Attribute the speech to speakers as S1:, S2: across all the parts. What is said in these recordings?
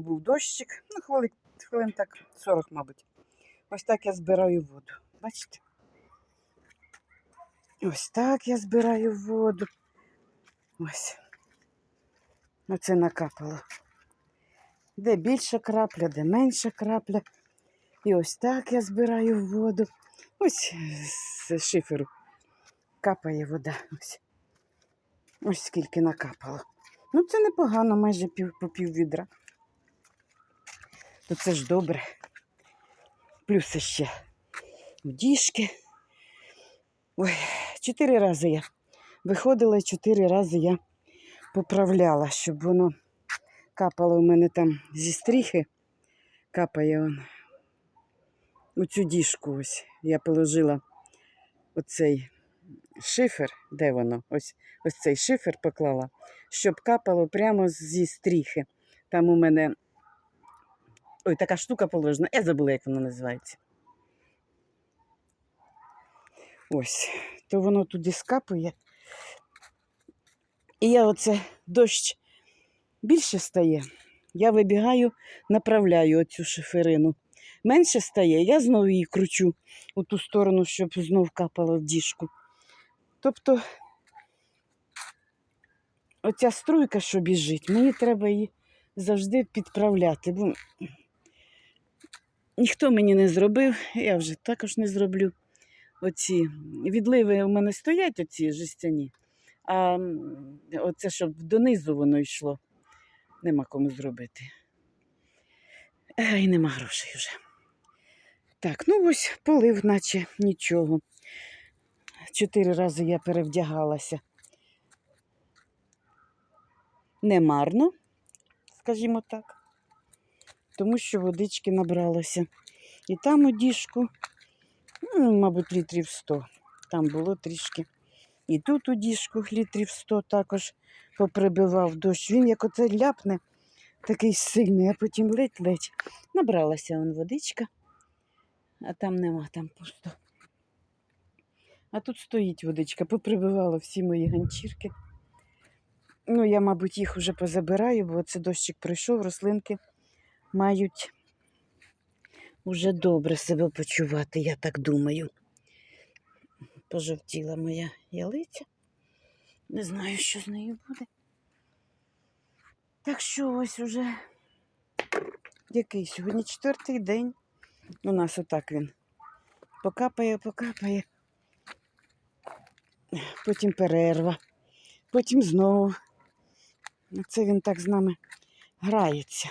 S1: був дощик. Ну, хвилин, хвилин так 40, мабуть. Ось так я збираю воду. Бачите? Ось так я збираю воду. Ось. Оце накапало. Де більша крапля, де менша крапля. І ось так я збираю воду. Ось з шиферу капає вода. Ось. Ось скільки накапало. Ну, це непогано, майже пів, по пів відра. То це ж добре. Плюс ще діжки. Ой, чотири рази я виходила і чотири рази я поправляла, щоб воно капало у мене там зі стріхи. Капає он. У цю діжку ось я положила оцей шифер, де воно? Ось, ось цей шифер поклала, щоб капало прямо зі стріхи. Там у мене ой, така штука положена, я забула, як вона називається. Ось, то воно туди скапує. І я оце дощ більше стає. Я вибігаю, направляю оцю шиферину. Менше стає, я знову її кручу у ту сторону, щоб знов капало в діжку. Тобто оця струйка, що біжить, мені треба її завжди підправляти, бо ніхто мені не зробив, я вже також не зроблю. Оці відливи у мене стоять, оці жестяні, а оце, щоб донизу воно йшло, нема кому зробити. І нема грошей вже. Так, ну ось полив, наче нічого. Чотири рази я перевдягалася. Немарно, скажімо так, тому що водички набралося. І там у діжку, ну, мабуть, літрів 100. Там було трішки. І тут у діжку літрів 100 також поприбивав дощ. Він як оце ляпне, такий сильний, а потім ледь-ледь. Набралася он водичка, а там нема, там пусто. А тут стоїть водичка, поприбивала всі мої ганчірки. Ну, я, мабуть, їх вже позабираю, бо це дощик пройшов, рослинки мають уже добре себе почувати, я так думаю. Пожовтіла моя ялиця. Не знаю, що з нею буде. Так що ось уже який сьогодні четвертий день. У нас отак він покапає, покапає. Потім перерва, потім знову. Це він так з нами грається.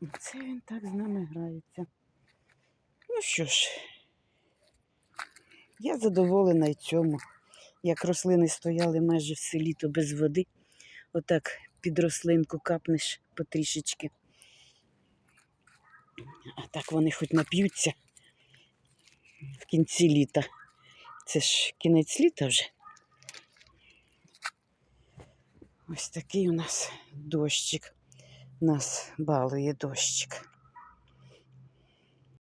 S1: Це він так з нами грається. Ну що ж, я задоволена й цьому. Як рослини стояли майже все літо без води, отак під рослинку капнеш потрішечки. А так вони хоч нап'ються в кінці літа. Це ж кінець літа вже. Ось такий у нас дощик. Нас балує дощик.